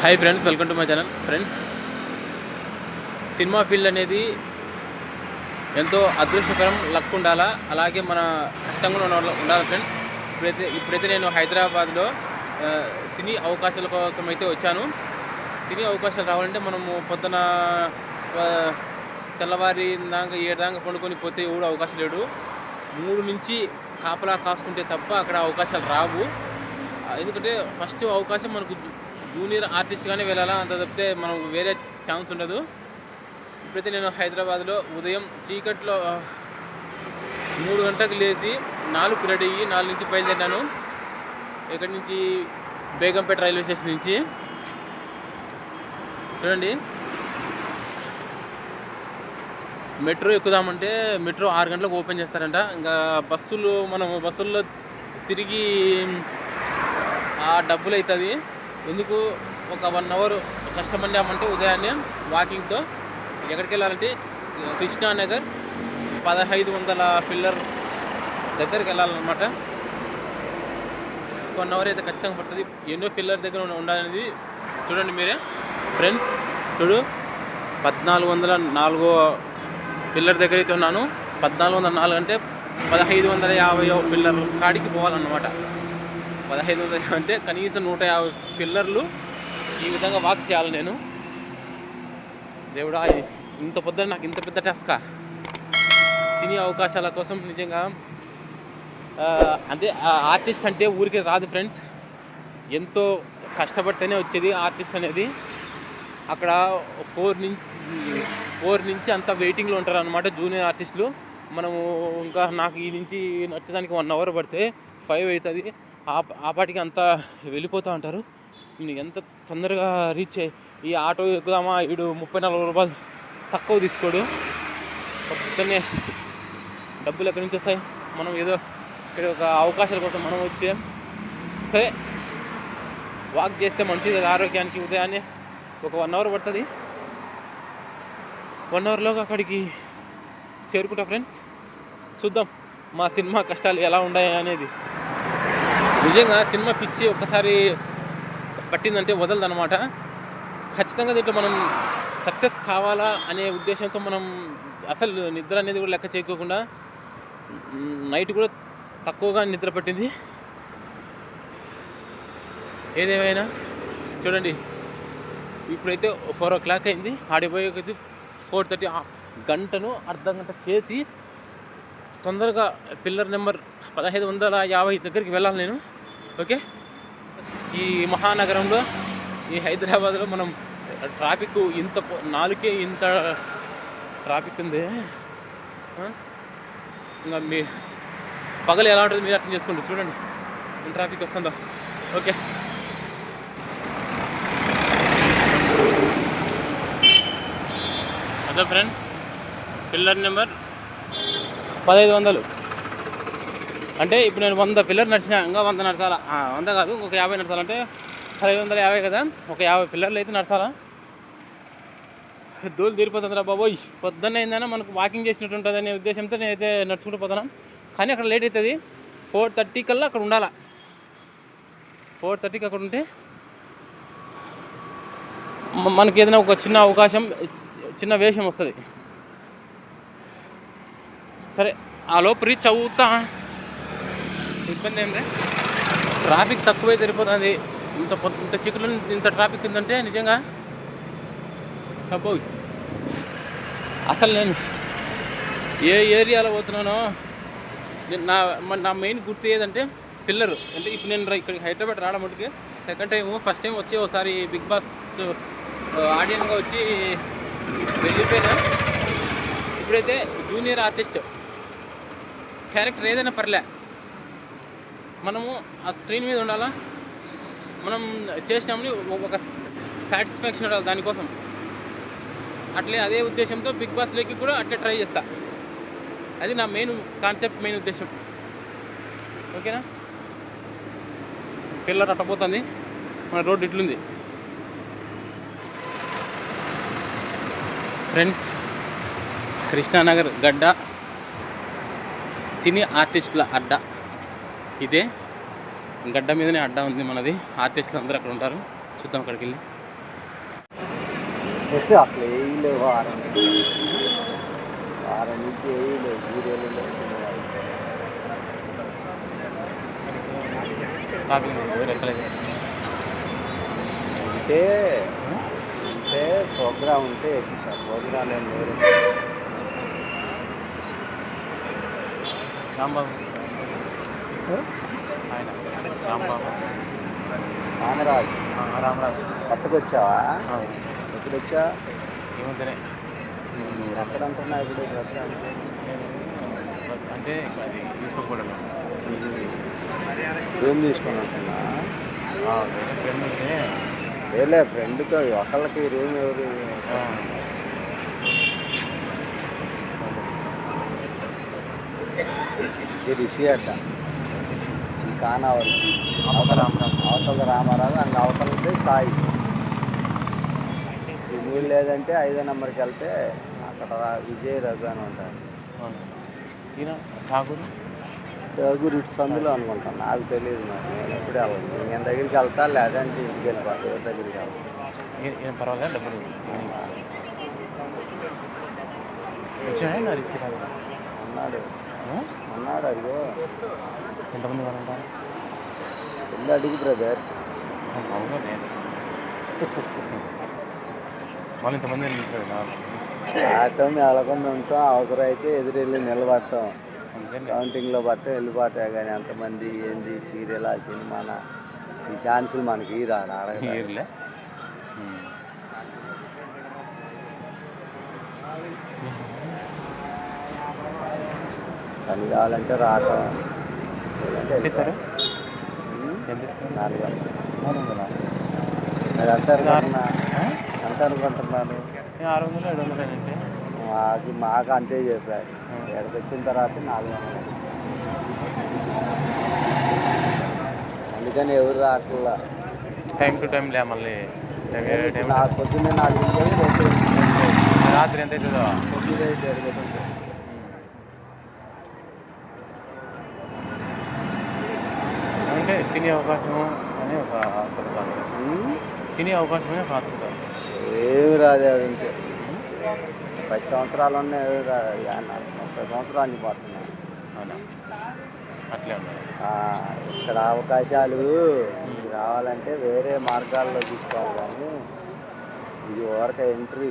Hi friends welcome to my channel friends cinema field అనేది ఎంతో అదృష్టకరం luck ఉండాలా? అలాగే మన కష్టంగా ఉండాలి ఉండాలి ఫ్రెండ్స్ ఇప్పుడైతే ఇప్పుడైతే నేను హైదరాబాద్లో సినీ అవకాశాల కోసం అయితే వచ్చాను. సినీ అవకాశాలు రావాలంటే మనము పొద్దున తెల్లవారి దాకా ఏడు దాకా పండుకొని పోతే ఎవడు అవకాశం లేడు. మూడు నుంచి కాపలా కాసుకుంటే తప్ప అక్కడ అవకాశాలు రావు. ఎందుకంటే ఫస్ట్ అవకాశం మనకు జూనియర్ ఆర్టిస్ట్గానే వెళ్ళాలా అంత తప్పితే మనం వేరే ఛాన్స్ ఉండదు. ఇప్పుడైతే నేను హైదరాబాద్లో ఉదయం చీకట్లో మూడు గంటలకు లేచి నాలుగు రెడీ అయ్యి నాలుగు నుంచి బయలుదేరాను ఇక్కడి నుంచి? బేగంపేట రైల్వే స్టేషన్ నుంచి. చూడండి. మెట్రో ఎక్కుదామంటే మెట్రో ఆరు గంటలకు ఓపెన్ చేస్తారంట. ఇంకా బస్సులు మనం బస్సుల్లో తిరిగి ఆ డబ్బులు అవుతుంది. ఎందుకు ఒక వన్ అవర్ కష్టపడ్డామంటే ఉదయాన్నే వాకింగ్తో ఎక్కడికి వెళ్ళాలంటే కృష్ణానగర్ పదహైదు వందల పిల్లర్ దగ్గరికి వెళ్ళాలన్నమాట. వన్ అవర్ అయితే ఖచ్చితంగా పడుతుంది. ఎన్నో పిల్లర్ దగ్గర ఉండాలనేది చూడండి మీరే. ఫ్రెండ్స్ చూడు పద్నాలుగు వందల నాలుగో పిల్లర్ దగ్గర అయితే ఉన్నాను. పద్నాలుగు వందల నాలుగు అంటే పదహైదు వందల యాభై పిల్లర్ కాడికి పోవాలన్నమాట. పదహైదు వందల అంటే కనీసం నూట యాభై పిల్లర్లు ఈ విధంగా వాక్ చేయాలి నేను. దేవుడా ఇంత పొద్దున నాకు ఇంత పెద్ద టస్కా సినీ అవకాశాల కోసం నిజంగా అంటే ఆర్టిస్ట్ అంటే ఊరికే రాదు ఫ్రెండ్స్ ఎంతో కష్టపడితేనే వచ్చేది ఆర్టిస్ట్ అనేది. అక్కడ ఫోర్ నుంచి ఫోర్ నుంచి అంత వెయిటింగ్లో ఉంటారు అనమాట జూనియర్ ఆర్టిస్టులు మనము ఇంకా నాకు ఈ నుంచి నచ్చడానికి వన్ అవర్ పడితే ఫైవ్ అవుతుంది. ఆ పాటికి అంతా వెళ్ళిపోతూ ఉంటారు. ఎంత తొందరగా రీచ్ అయ్యి ఈ ఆటో ఎక్కుదామా వీడు ముప్పై నలభై రూపాయలు తక్కువ తీసుకోడు. పొద్దున్నే డబ్బులు ఎక్కడి నుంచి వస్తాయి? మనం ఏదో ఇక్కడ ఒక అవకాశాల కోసం మనం వచ్చే సరే వాక్ చేస్తే మంచిది ఆరోగ్యానికి ఉదయాన్నే ఒక వన్ అవర్ పడుతుంది. వన్ అవర్లో అక్కడికి చేరుకుంటా ఫ్రెండ్స్. చూద్దాం మా సినిమా కష్టాలు ఎలా ఉన్నాయి అనేది. నిజంగా సినిమా పిచ్చి ఒక్కసారి పట్టిందంటే వదలదనమాట ఖచ్చితంగా దీంట్లో మనం సక్సెస్ కావాలా అనే ఉద్దేశంతో మనం అసలు నిద్ర అనేది కూడా లెక్క చేయకోకుండా నైట్ కూడా తక్కువగా నిద్ర పట్టింది. ఏదేమైనా? చూడండి. ఇప్పుడైతే ఫోర్ ఓ క్లాక్ అయింది. ఆడిపోయేది ఫోర్ థర్టీ గంటను అర్ధ గంట చేసి తొందరగా పిల్లర్ నెంబర్ పదహైదు వందల యాభై దగ్గరికి వెళ్ళాలి నేను. ఓకే? ఈ మహానగరంలో ఈ హైదరాబాద్లో మనం ట్రాఫిక్ ఇంత నాలుగే ఇంత ట్రాఫిక్ ఉంది? ఇంకా మీ పగలు ఎలా ఉంటుంది మీరు అర్థం చేసుకోండి చూడండి. ఎంత ట్రాఫిక్ వస్తుందో. ఓకే? అదే ఫ్రెండ్ పిల్లర్ నెంబర్? పదహైదు వందలు. అంటే ఇప్పుడు నేను వంద పిల్లర్ నడిచిన ఇంకా వంద నడచాలా. వంద కాదు ఇంకొక యాభై నడచాలంటే పదహైదు వందల యాభై కదా? ఒక యాభై పిల్లర్లు అయితే నడచాలా. దూలు తీరిపోతుందిరా బాబోయ్. పొద్దున్న ఏందైనా మనకు వాకింగ్ చేసినట్టు ఉంటుంది అనే ఉద్దేశంతో నేనైతే నడుచుకుంటూ పోతాను. కానీ అక్కడ లేట్ అవుతుంది. ఫోర్ థర్టీ కల్లా అక్కడ ఉండాలా. ఫోర్ థర్టీకి అక్కడ ఉంటే మనకి ఏదైనా ఒక చిన్న అవకాశం చిన్న వేషం వస్తుంది. సరే ఆ లోపు రీచ్ అవుతా. ఇబ్బంది ఏం ట్రాఫిక్ తక్కువే సరిపోతుంది. ఇంత ఇంత చిక్కులు ఇంత ట్రాఫిక్ ఉందంటే నిజంగా అబ్బో అసలు నేను ఏ ఏరియాలో పోతున్నానో నేను నా నా మెయిన్ గుర్తు ఏదంటే పిల్లర్. అంటే ఇప్పుడు నేను రా- ఇక్కడికి హైదరాబాద్ రావడం మటుకు సెకండ్ టైం ఫస్ట్ టైం వచ్చి ఒకసారి బిగ్ బాస్ ఆడియన్గా వచ్చి వెళ్ళిపోయినా. ఇప్పుడైతే జూనియర్ ఆర్టిస్ట్ క్యారెక్టర్ ఏదైనా పర్లే. మనము ఆ స్క్రీన్ మీద ఉండాలా? మనం చేసినామని ఒక సాటిస్ఫాక్షన్ ఉండాలి దానికోసం. అట్లే అదే ఉద్దేశంతో బిగ్ బాస్లోకి కూడా అట్లే ట్రై చేస్తా. అది నా మెయిన్ కాన్సెప్ట్ మెయిన్ ఉద్దేశం. ఓకేనా? పిల్లర్ అట్టపోతుంది. మన రోడ్డు ఇట్లుంది. ఫ్రెండ్స్ కృష్ణానగర్ గడ్డ సినీ ఆర్టిస్టుల అడ్డ. ఇదే. గడ్డ మీదనే అడ్డా ఉంది మనది. ఆర్టిస్టులు అందరూ అక్కడ ఉంటారు. చూద్దాం అక్కడికి వెళ్ళి. అసలు ఉంటే ఉంటే ప్రోగ్రామ్ ఉంటే ఎక్కుతారు ప్రోగ్రామ్ రాంబాబు. ఆయన రాంబాబు. రామరాజు. రామరాజు. పట్టుకొచ్చావా? ఎప్పుడు వచ్చా ఏమంటేనే ఎక్కడ అంటున్నా ఇప్పుడు అంటే అది తీసుకోకూడదు రూమ్ తీసుకొని ఉంటే వేలే ఫ్రెండ్తో ఒకళ్ళకి రూమ్ ఎవరు? ఇది రిషి కానావరి. అవతల. అవతల రామారావు అంగ అవతలది సాయి. ఈ నీళ్ళు లేదంటే ఐదో నెంబర్కి వెళ్తే అక్కడ రా- విజయ్ రఘు అని ఉంటారు ఠాగూర్? రఘు ఇటు సందులో అనుకుంటాను. నాకు తెలియదు మరి. నేను ఎప్పుడు వెళ్ళను. నేను దగ్గరికి వెళ్తా లేదంటే ఇంటికి వెళ్ళిపోతా ఎవరి దగ్గరికి వెళ్తా ఈయన- ఈయన పర్వాలేదు డబ్బులు వచ్చాడా అన్నాడు అదిగో ఎంతమంది వెళ్ళి అడుగు బ్రదర్. వాళ్ళు ఇంతమంది వెళ్ళకుండా ఉంటాం అవసరం అయితే ఎదురెళ్ళి నిలబడతాం. కౌంటింగ్లో పట్ట వెళ్ళిపోతాయి కానీ ఎంతమంది ఏంది సీరియల్ ఆ సినిమానా? ఈ ఛాన్సులు మనకి అడగ ఇయర్లే పని కావాలంటే ఎంత సార్? నాలుగు వందలు. ఎంత అనుకుంటున్నా? ఎంత అనుకుంటున్నాను ఆరు వందలు ఏడు వందలు అంటే మాకు మాకు అంతే చెప్పారు ఇక్కడికి వచ్చిన తర్వాత నాలుగు వందలు. అందుకని ఎవరు రాకుండా. టైం టు టైం లే మళ్ళీ. పొద్దున్నే నాలుగు రాత్రి ఎంత అవుతుందో? తొమ్మిది ఐదు ఏడు గంటలు అంటే సినీ అవకాశం అని ఒక ఉమ్, సినీ అవకాశం అని ఒక ఆతృత ఏమి రాదు ఎవరింటే పది సంవత్సరాలు ఉన్నాయి ముప్పై సంవత్సరాలు పోతున్నాయి అవునా అట్లే ఉన్నాయి ఇక్కడ అవకాశాలు రావాలంటే వేరే మార్గాల్లో తీసుకోవాలి కానీ ఇది ఓరక ఎంట్రీ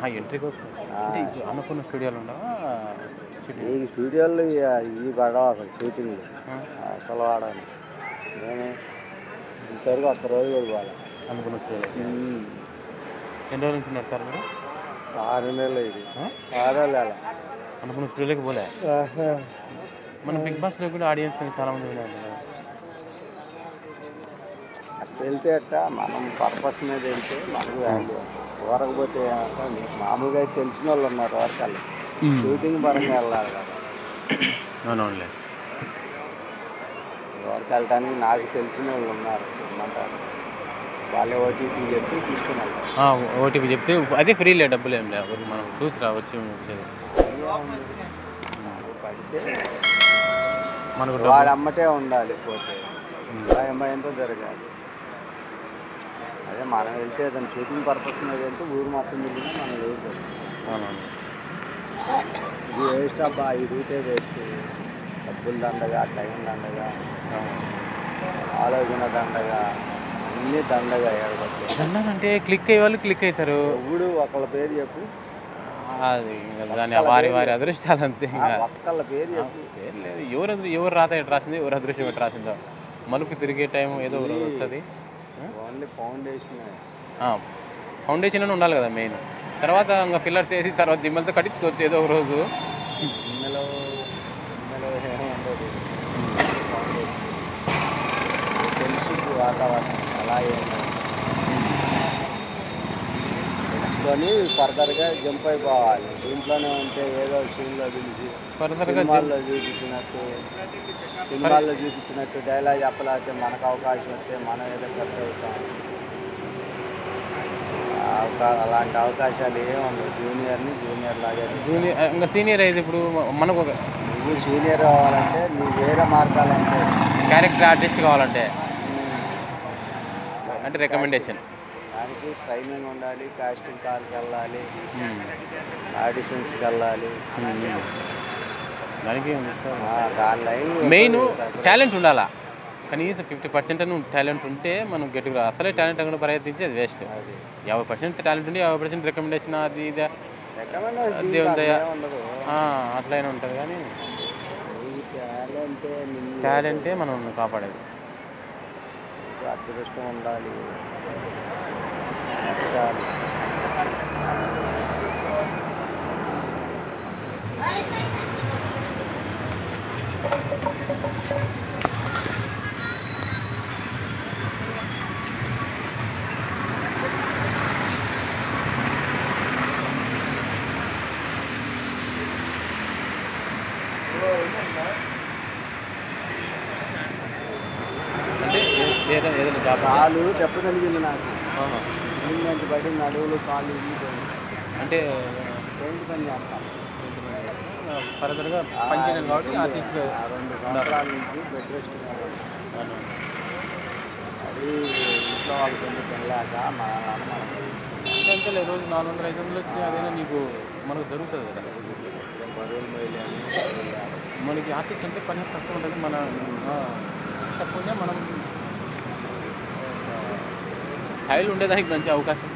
ఆ ఎంట్రీ కోసం అనుకున్న స్టూడియోలు ఉండవా ఈ స్టూడియోలో ఈ- పడవ అసలు షూటింగ్. అసలు వాడాలి నేను ఇంతవరకు ఒక్క రోజు కూడా పోవాలి అనుకున్న ఎన్ని రోజుల నుంచి ఉన్నారు సార్ మీరు? ఆరు నెలలు ఇది? ఆరు నెలలు అనుకున్న స్టూడియోకి పోలే? మన బిగ్ బాస్లో కూడా ఆడియన్స్ చాలా మంది ఉన్నారు వెళ్తే అట్ట మనం పర్పస్ మీద వెళ్తే మనకు నీకు మామూలుగా అయితే తెలిసిన వాళ్ళు ఉన్నారు వరకల్లా షూటింగ్ పరంగా వెళ్ళాలి కదా. అవునవునులే. వరకు వెళ్ళటానికి నాకు తెలిసిన వాళ్ళు ఉన్నారు ఏమంటారు వాళ్ళే ఓటీపీ చెప్పి తీసుకుని వెళ్తారు ఓటీపీ చెప్తే అదే ఫ్రీలే డబ్బులు ఏం లేవు మనం చూసి రా వచ్చి వచ్చేది పడితే మనకు డబ్బులు. అమ్మటే ఉండాలి పోతే. ఉమ్. భయంతో జరగాలి. అదే మనం వెళ్తే దాని షూటింగ్ పర్పస్ మీద వెళ్తే ఊరు మొత్తం తిరిగినా మనం లేదు అవునవును. ఇది వేస్ట్ అబ్బా ఈ రూటే వేస్ట్ డబ్బులు దండగా టైం దండగా ఆలోచన దండగా అన్నీ దండగా ఏడబట్టి అంటే క్లిక్ అయ్యే వాళ్ళు క్లిక్ అవుతారు. ఎవడు ఒకళ్ళ పేరు చెప్పు. అది దాని వారి వారి అదృష్టాలు అంతే ఒక్కళ్ళ పేరు చెప్పు. లేదు. ఎవరు ఎవరు రాత ఎటు రాసింది ఎవరు అదృష్టం ఎటు రాసిందో. మలుపు తిరిగే టైం ఏదో వస్తుంది. ఓన్లీ ఫౌండేషన్ ఫౌండేషన్ అని ఉండాలి కదా మెయిన్. తర్వాత ఇంకా పిల్లర్స్ వేసి తర్వాత దిమ్మలతో కట్టించుకోవచ్చు ఏదో ఒక రోజు. వాతావరణం అలా తెలుసుకొని ఫర్దర్గా జంప్ అయిపోవాలి. దీంట్లోనే ఉంటే ఏదో సీన్లో పిలిచి ఫర్దర్గా సినిమాల్లో చూపించినట్టు సినిమాల్లో చూపించినట్టు డైలాగ్ చెప్పలేకపోతే మనకు అవకాశం వస్తే మనం ఏదో ఖర్చు అవుతాం. అలాంటి అవకాశాలు ఏమి జూనియర్ని జూనియర్ లాగే జూనియర్ ఇంకా సీనియర్ అయితే ఇప్పుడు? మనకు ఒక నువ్వు సీనియర్ అవ్వాలంటే నీ వేరే మార్గాలంటే క్యారెక్టర్ ఆర్టిస్ట్ కావాలంటే. అంటే రికమెండేషన్ దానికి ట్రైనింగ్ ఉండాలి కాస్టింగ్ కాల్కి వెళ్ళాలి ఉమ్. ఆడిషన్స్కి వెళ్ళాలి. ఉమ్. దానికి మెయిన్ టాలెంట్ ఉండాలా? కనీసం ఫిఫ్టీ పర్సెంట్ టాలెంట్ ఉంటే మనం గట్టిగా అసలే టాలెంట్ అక్కడ ప్రయత్నించి అది వేస్ట్ అది. యాభై పర్సెంట్ టాలెంట్ ఉండి యాభై పర్సెంట్ రికమెండేషన్ అది ఇది దేవుని దయ. అట్లయినా ఉంటుంది కానీ టాలెంట్ మనం కాపాడేది. అదృష్టం ఉండాలి. చాలు. అంటే కాలు తగిలింది నాకు. నుంచి బయట నడువులు కాలు అంటే పెయింట్ పని చేస్తాను ఫర్దర్గా పనిచేయను కాబట్టి ఆర్టిస్ట్ రెండు సంవత్సరాల నుంచి బెడ్ రెస్ట్. అది ఇంట్లో మా నాన్న లేదు రోజు నాలుగు వందల ఐదు వందలు వచ్చి అదైనా నీకు మనకు దొరుకుతుంది కదా. మనకి ఆర్టిస్ట్ అంటే పని తక్కువ ఉంటుంది. మన ఆ, తక్కువనే మనం స్థాయిలో ఉండేదానికి మంచి అవకాశం.